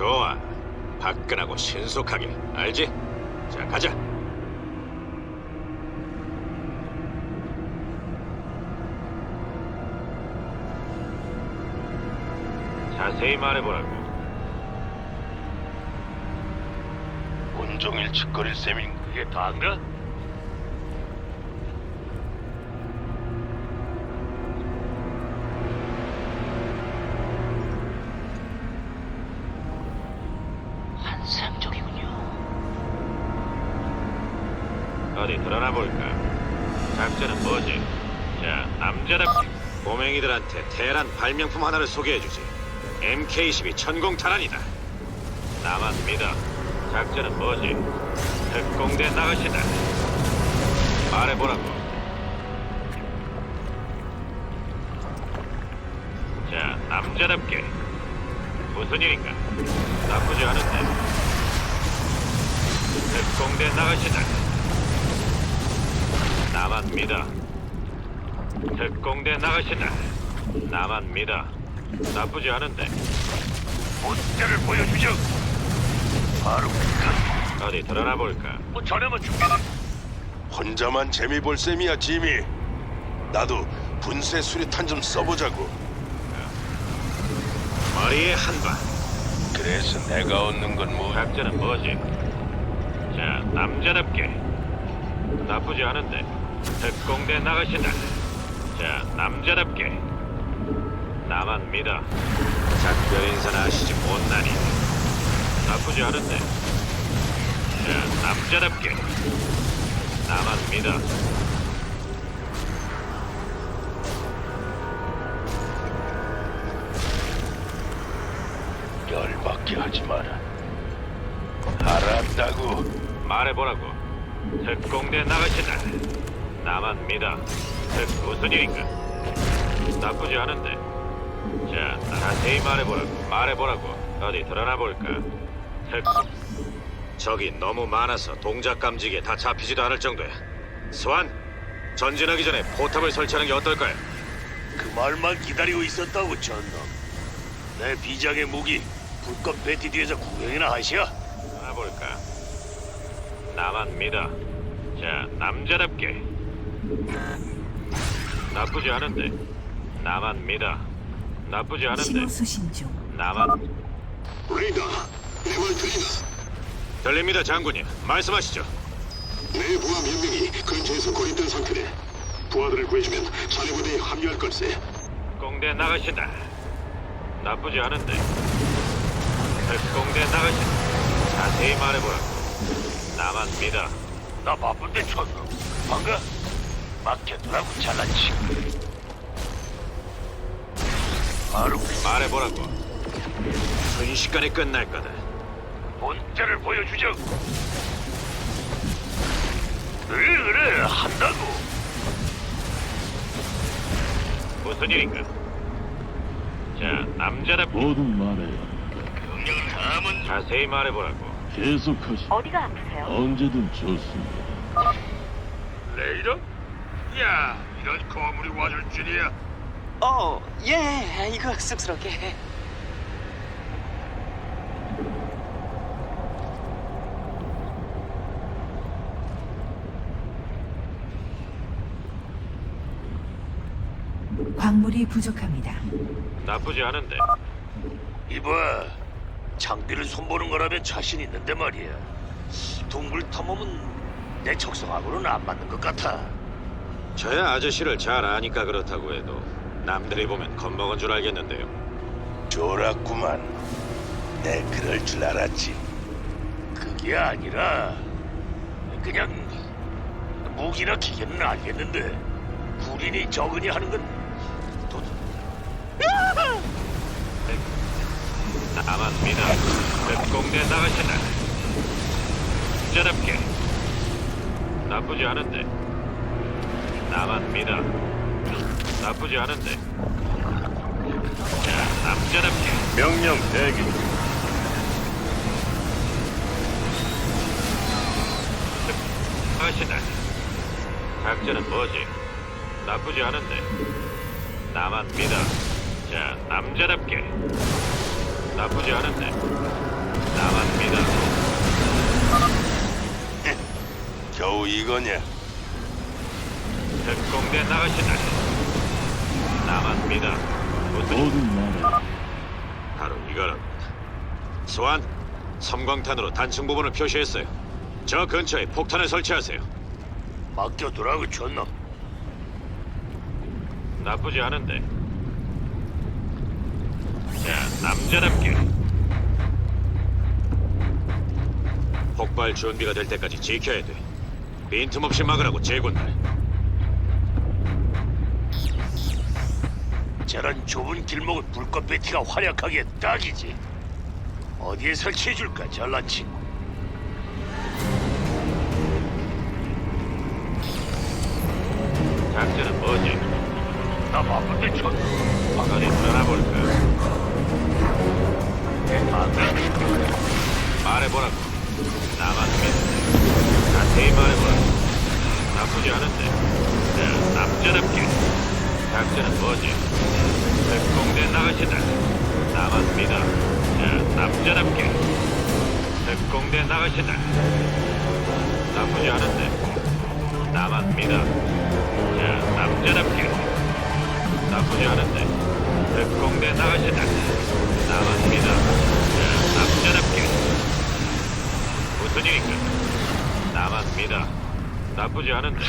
좋아. 화끈하고 신속하게. 알지? 자, 가자. 자세히 말해보라고. 온종일 짓거릴 셈인 그게 다인가? 어디 드러나 볼까? 작전은 뭐지? 자, 남자답게 꼬맹이들한테 테란 발명품 하나를 소개해주지. MK12 천공 탄환이다. 나만 믿어. 작전은 뭐지? 특공대 나가시다. 말해보라고. 자, 남자답게 무슨 일인가? 나쁘지 않은데. 특공대 나가시다. 나만 믿어. 특공대 나가신다. 나만 믿어. 나쁘지 않은데. 본때를 보여주죠. 바로 그 어디 드러나 볼까? 뭐 저렴한 준비. 혼자만 재미 볼 셈이야, 지미. 나도 분쇄 수리탄 좀 써보자고. 머리에 한 방. 그래서 내가 얻는 건 뭐? 작전은 뭐지? 자, 남자답게. 나쁘지 않은데. 특공대 나가신다. 자, 남자답게. 나만 믿어. 작별 인사나 하시지 못나니. 나쁘지 않은데. 자, 남자답게. 나만 믿어. 열받게 하지 마라. 알았다고. 말해보라고. 특공대 나가신다. 나만 믿어. 특 무슨 일인가? 나쁘지 않은데. 자, 자세히 말해보라고. 말해보라고. 어디 드러나 볼까? 특. 적이 너무 많아서 동작 감지기에 다 잡히지도 않을 정도야. 스완, 전진하기 전에 포탑을 설치하는 게 어떨까요? 그 말만 기다리고 있었다고 전놈. 내 비장의 무기 불꽃 배티 뒤에서 구경이나 하시오. 드러나 볼까? 나만 믿어. 자, 남자답게. 나쁘지 않은데. 나만 믿어. 나쁘지 않은데. 신호 수신 중. 나만 레이더, 내말 들리나? 들립니다, 장군님. 말씀하시죠. 내 부하 몇 명이 근처에서 고립된 상태래. 부하들을 구해주면 자네 부대에 합류할 걸세. 공대 나가신다. 나쁘지 않은데. 특공대 나가신다. 자세히 말해보라고. 나만 믿어. 나 바쁜데 전놈. 반가? 맡겨두라고 잘난치. 바로 말해보라고. 순식간에 끝날 거다. 본때를 보여주죠. 그래 그래 한다고. 무슨 일인가? 자, 남자답게. 모두 말해요. 명령을 다음은 자세히 말해보라고. 계속하시. 어디가 아프세요? 언제든 좋습니다. 레이더? 야 이런 거물이 와줄 줄이야. 어, 예, 이거 쑥스럽게. 광물이 부족합니다. 나쁘지 않은데. 이봐, 장비를 손보는 거라면 자신 있는데 말이야. 동굴 탐험은 내 적성하고는 안 맞는 것 같아. 저야 아저씨를 잘 아니까 그렇다고 해도 남들이 보면 겁먹은 줄 알겠는데요. 졸았구만. 내 그럴 줄 알았지. 그게 아니라 그냥 무기나 기계는 알겠는데 군인이 적은이 하는 건 도... 나만 믿어. 특공대 나가신다. 남자답게. 나쁘지 않은데. 나만 믿어. 나쁘지 않은데. 자, 남자답게. 명령 대기. 하시다. 작전은 뭐지? 나쁘지 않은데. 믿어. 자, 남자답게. 나쁘지 않은데. 믿어. 겨우 이거냐? 특공대 나가신다. 나만 믿어. 무슨 모두 말해. 바로 이거랍니다. 소환, 섬광탄으로 단층 부분을 표시했어요. 저 근처에 폭탄을 설치하세요. 맡겨두라고 줬놈. 나쁘지 않은데. 자, 남자답게. 폭발 준비가 될 때까지 지켜야 돼. 빈틈없이 막으라고 제군들. 저런 좁은 길목을 불꽃 배티가 활약하기에 딱이지. 어디에 설치해줄까, 잘난 친구. 작전은 뭐지? 나 바쁜데 쳤. 어디 떠나볼까? 말해보라고. 나만 믿. 자세히 말해보라고. 나쁘지 않은데. 자, 남자답게. 작전은 뭐지? 특공대 나가시다. 믿어. 자, 남자답게. 특공대 나가시다. 나쁘지 않은데. 믿어. 자, 남자답게. 나쁘지 않은데. 특공대 나가시다. 믿어. 자, 남자답게. 무슨 일인가? 믿어. 나쁘지 않은데.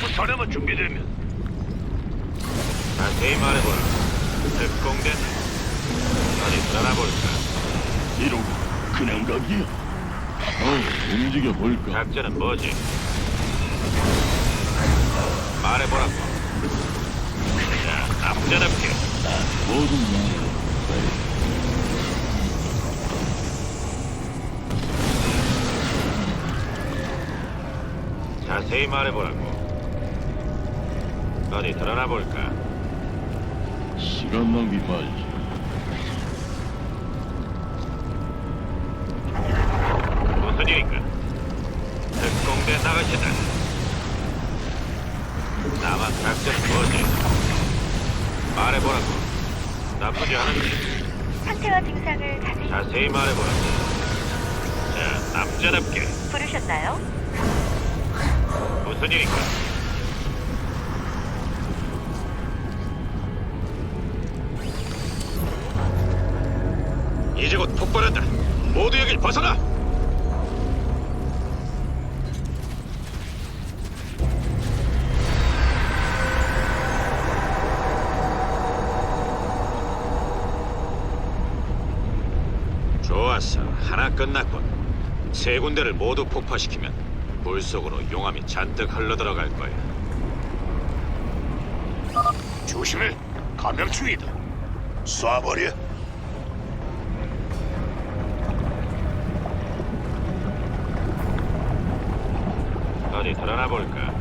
부탄하면 준비되면 자세히 말해보라. 특공대. 어디 떠나볼까? 이러고 그냥 가기야. 어, 움직여 볼까? 작전은 뭐지? 말해보라고. 자, 남자답게. 모두 말해. 자세히 말해보라고. 어디 드러나 볼까? 시간 낭비 말지. 무슨 일인가? 특공대 나가시다. 나만 작전 뭐지? 말해보라고. 나쁘지 않은데. 상태와 증상을 자세히 자세히 말해보라고. 자, 남자답게. 부르셨나요? 무슨 일인가? 이제 곧 폭발한다. 모두 여길 벗어나. 좋았어. 하나 끝났군. 세 군데를 모두 폭파시키면 물 속으로 용암이 잔뜩 흘러들어갈 거야. 조심해. 감염충이다. 쏴버려. 어디 드러나 볼까?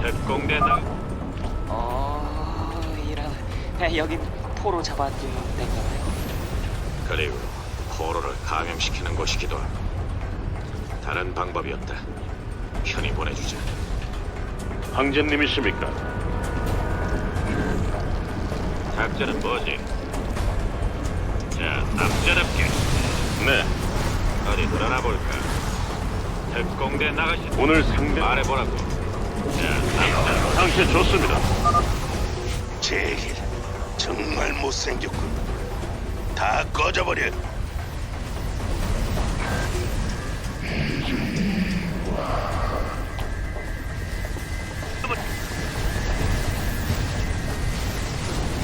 특공대 나 어, 이런. 에, 여긴 포로 잡아둔 데인가봐요. 그리고 포로를 감염시키는 곳이기도 하고 다른 방법이 없다. 편히 보내주자. 황제님이십니까? 작전은 뭐지? 자, 남자답게 네. 어디 드러나 볼까? 특공대 나가시. 오늘 상대 말해보라고. 자. 상태 좋습니다. 제길 정말 못생겼군. 다 꺼져버려.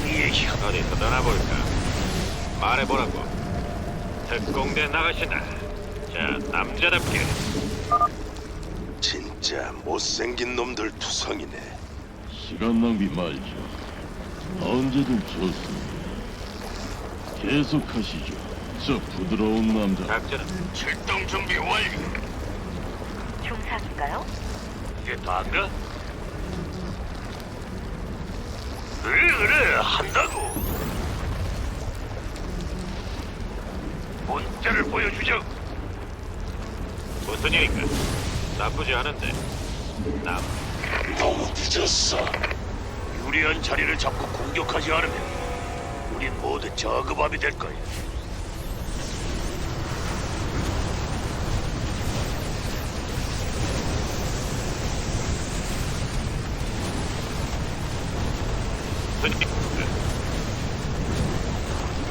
이의 혀. 어디 드러나 볼까? 말해보라고. 특공대 나가시다. 자, 남자답게. 진짜 못생긴 놈들 투성이네. 시간 낭비 말죠. 언제든 좋습니다. 계속하시죠. 저 부드러운 남자. 작전은 출동 준비 완료. 중상인가요? 이게 다인가? 그래 그래 한다고. 본때를 보여주자. 무슨 일인가? 나쁘지 않은데. 남. 너무 늦었어. 유리한 자리를 잡고 공격하지 않으면 우린 모두 저급함이 될 거야.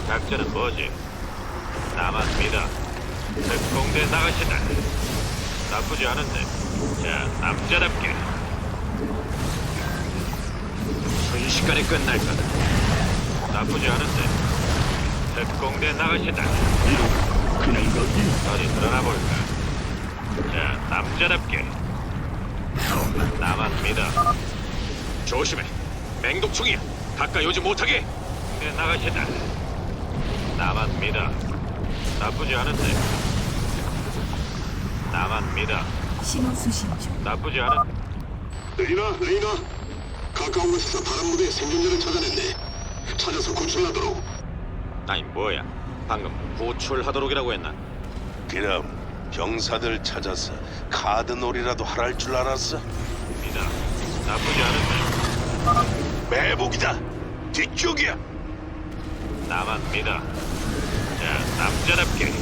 작전은 뭐지? 나쁘지 않은데. 자, 남자답게. 순식간에 끝날 거다. 나쁘지 않은데. 특공대 나가신다. 그냥 가기. 어디 드러나 볼까? 자, 남자답게. 믿어. 조심해. 맹독충이야. 가까이 오지 못하게. 네. 나만 믿어. 나쁘지 않은데. 나만 믿어. 신호 수신 중. 나쁘지 않은. 레이나, 레이나. 가까운 곳에서 다른 무대의 생존자를 찾아냈네. 찾아서 구출하도록. 아니 뭐야? 방금 구출하도록이라고 했나? 그럼 병사들 찾아서 카드놀이라도 하랄 줄 알았어? 믿어. 나쁘지 않은데. 매복이다. 뒤쪽이야. 나만 믿어. 자, 남자답게.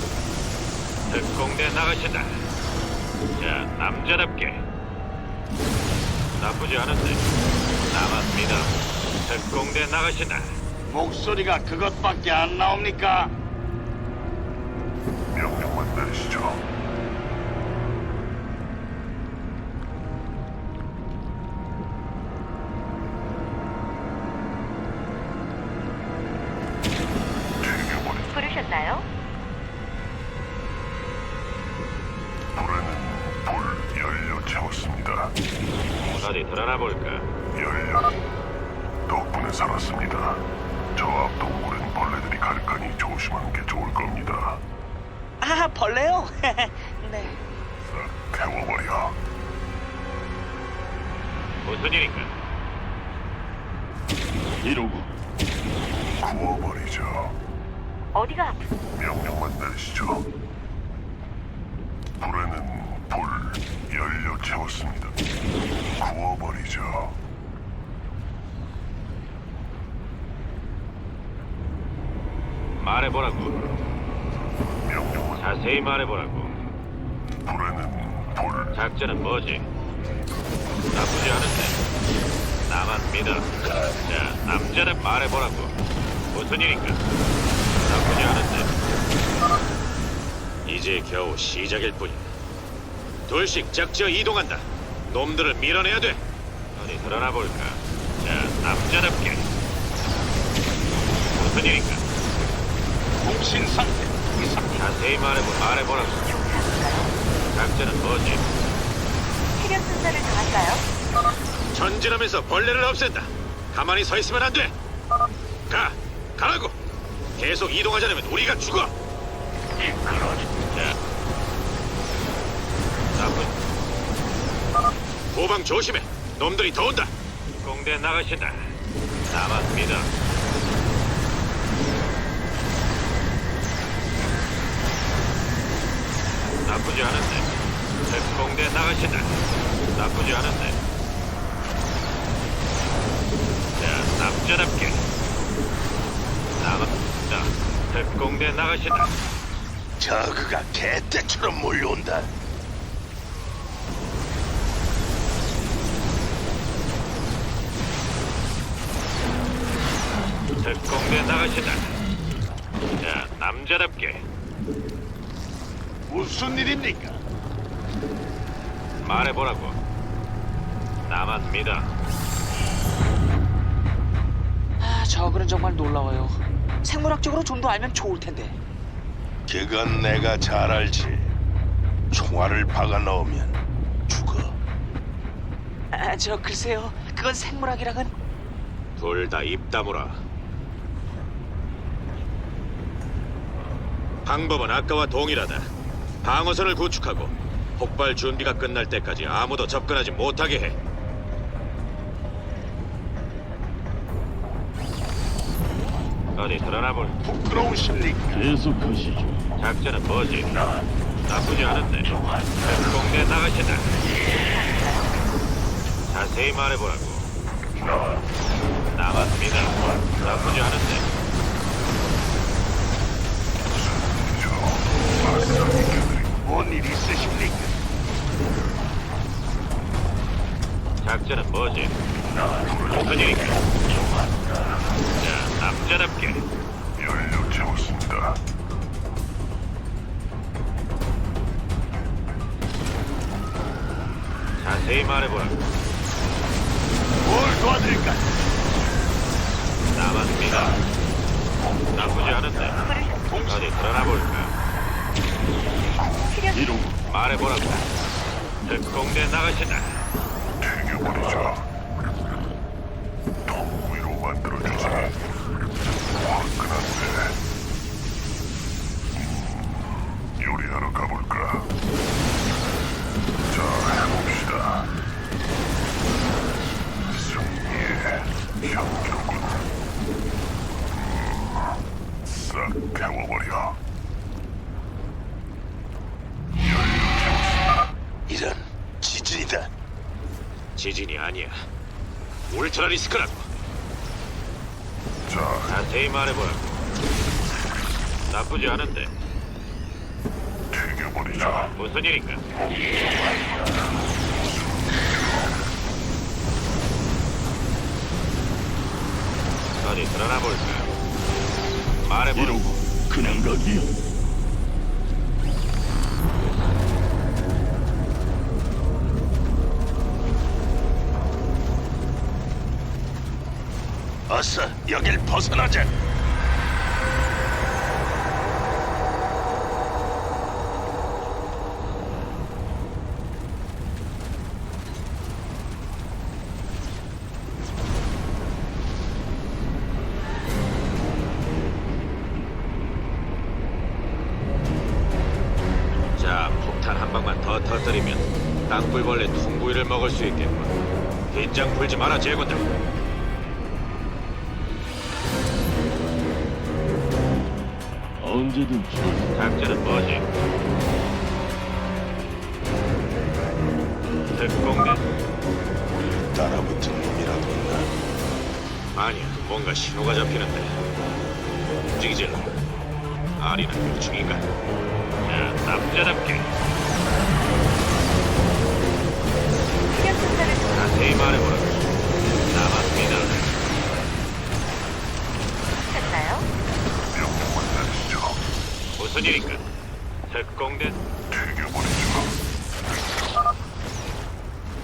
특공대 나가신다. 자, 남자답게. 나쁘지 않은데. 나만 믿어. 특공대 나가신다. 목소리가 그것밖에 안 나옵니까? 명령만 내리시죠. 아프? 명령만 내리시죠. 불에는 불 연료 채웠습니다. 구워버리죠. 말해보라고. 명령만 자세히 말해보라고. 불에는 불 작전은 뭐지? 나쁘지 않은데. 나만 믿어. 자, 남자는 말해보라고. 무슨 일인가? 나쁘지 않은데. 이제 겨우 시작일 뿐이야. 둘씩 작지어 이동한다. 놈들을 밀어내야 돼. 어디 드러나 볼까? 자, 남자답게. 무슨 일인가? 통신 상태 이상. 자세히 말해보, 말해보라고. 작전은 뭐지? 체력 순서를 정할까요? 전진하면서 벌레를 없앤다. 가만히 서 있으면 안 돼. 가, 가라고. 계속 이동하지 않으면 우리가 죽어. 자, 나쁜. 후방 조심해. 놈들이 더 온다. 공대 나가신다. 믿어. 나쁘지 않은데. 특공대 나가신다. 나쁘지 않은데. 자, 남자답게. 특공대 나가신다. 저그가 개떼처럼 몰려온다. 특공대 나가신다. 자, 남자답게. 무슨 일입니까? 말해보라고. 나만 믿어. 아 저거는 정말 놀라워요. 생물학적으로 좀 더 알면 좋을 텐데. 그건 내가 잘 알지. 총알을 박아 넣으면 죽어. 아, 저 글쎄요. 그건 생물학이랑은 둘 다 입 다물어. 방법은 아까와 동일하다. 방어선을 구축하고 폭발 준비가 끝날 때까지 아무도 접근하지 못하게 해. 어디 드러나볼 부끄러운 실리가 계속하시죠. 작전은 뭐지? 나쁘지 않은데 공대 나가시다 예. 자세히 말해보라고 나갔습니다 나쁘지 않은데 뭔일 있으십니까? 작전은 뭐지? 무슨 일인가? 자, 남 싹 태워버려. 이런 지진이다. 지진이 아니야. 울트라 리스크라고. 자, 자세히 말해보라고. 나쁘지 않은데. 튀겨버리죠. 무슨 일인가? 어디 드러나 볼까? 말해보라. 이러고 그냥 가기야. 어서 여길 벗어나자. 자, 아니야, 뭔가 신호가 잡히는데. 움직이질 않아. 아리는 유충인가? 자, 남자답게 자세히 말해보라. 나만 믿어. 도착했나요? 명령만 내리시죠. 무슨 일인가? 특공대? 튀겨버리죠.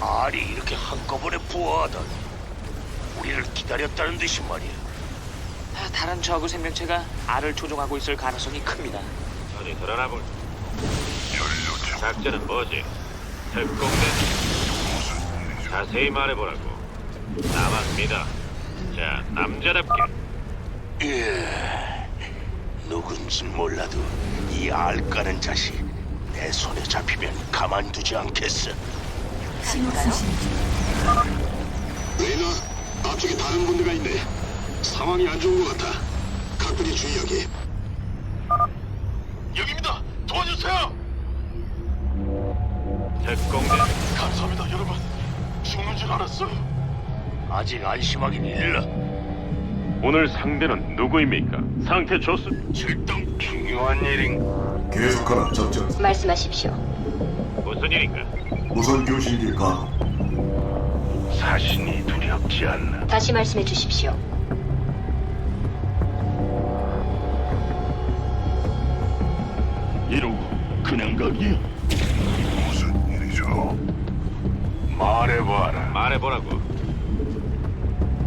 알이 이렇게 한꺼번에 부화하다니. 우리를 기다렸다는 듯이 말이야. 아, 다른 저그 생명체가 알을 조종하고 있을 가능성이 큽니다. 어디 드러나 볼. 작전은 뭐지? 특공대? 자세히 말해보라고. 믿어. 자, 남자답게. 예, 누군지 몰라도 이 알까는 자식 내 손에 잡히면 가만두지 않겠어. 신호 수신 중. 레이나, 앞쪽에 다른 분대가 있네. 상황이 안 좋은 것 같아. 각별히 주의하게. 여기입니다. 도와주세요. 특공대? 감사합니다, 여러분. 죽는 줄 알았어요. 아직 안심하긴 일러. 오늘 상대는 누구입니까? 상태 좋습. 출동 중요한 일인. 계속하라 작전 말씀하십시오. 무슨 일인가? 무선 교신기 가 사신이 두렵지 않나. 다시 말씀해 주십시오. 이러고 그냥 가기야. 무슨 일이죠? 말해봐라. 말해보라고.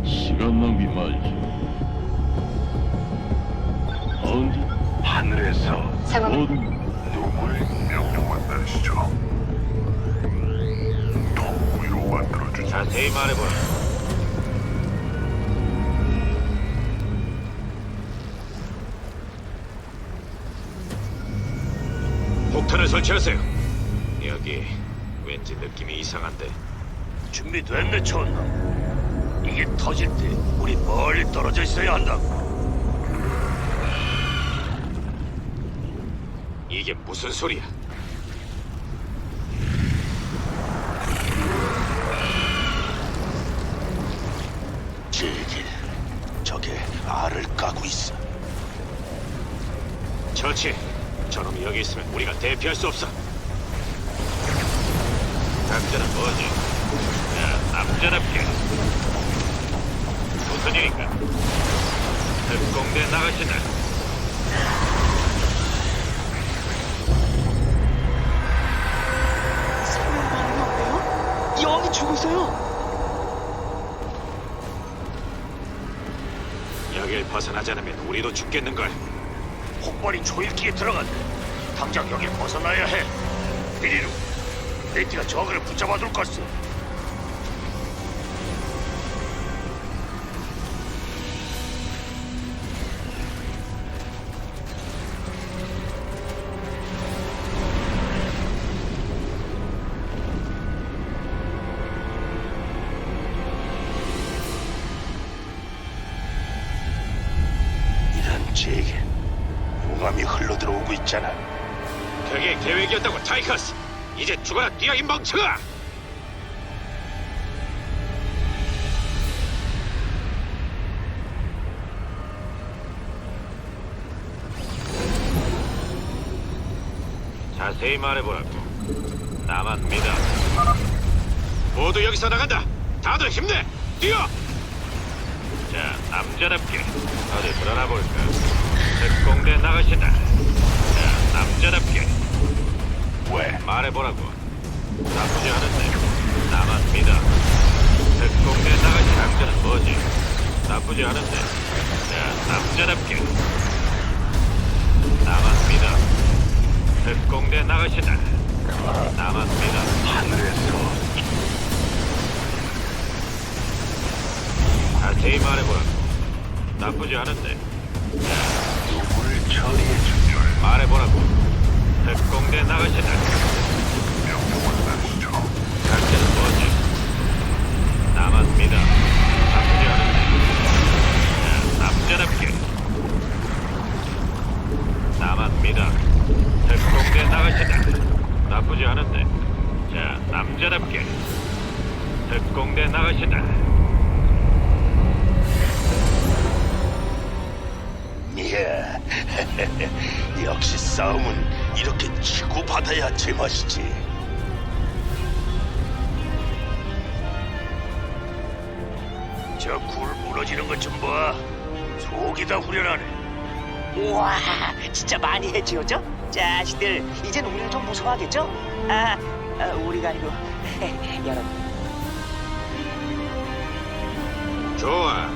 시간 낭비 말지. 언제 하늘에서 상황 어디 누구의 명령만 내리시죠. 자세히 말해보라. 폭탄을 설치하세요. 여기 왠지 느낌이 이상한데. 준비됐네, 촌놈. 이게 터질 때 우리 멀리 떨어져 있어야 한다고. 이게 무슨 소리야? 처치. 저놈이 여기 있으면 우리가 대피할 수 없어. 작전은 뭐지? 자, 남자답게. 무슨 일인가? 특공대 나가신다. 생물 반응이 없네요? 영이 있어요. 여길 벗어나지 않으면 우리도 죽겠는걸. 폭발이 초일기에 들어간다. 당장 여길 벗어나야 해. 이리로. 네티가 저그를 붙잡아둘 것을. 죽어라 뛰어 이 멍청아. 자세히 말해보라고. 나만 믿어. 모두 여기서 나간다. 다들 힘내. 뛰어. 자, 남자답게 어디 드러나 볼까. 특공대 나가신다. 자, 남자답게. 왜? 말해보라고. 나쁘지 않은데. 믿어. 특공대 나가신 남자는 뭐지? 나쁘지 않은데. 자, 남자답게. 믿어. 특공대 나가신다. 나만 믿어. 하늘에서. 자세히 말해보라고. 나쁘지 않은데. 누구를 처리해 주죠? 말해보라고. 특공대 나가신다. 않은데. 자, 남자답게. 믿어. 특공대 나가신다. 나쁘지 않은데. 자, 남자답게. 특공대 나가신다. 이야, 역시 싸움은 이렇게 치고받아야 제맛이지. 저 굴 무너지는 것 좀 봐. 속이 다 후련하네. 우와, 진짜 많이 해지었죠? 자식들, 이젠 우리를 좀 무서워하겠죠? 아, 아, 우리가 아니고 여러분. 좋아.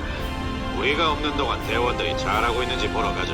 우리가 없는 동안 대원들이 잘하고 있는지 보러 가자.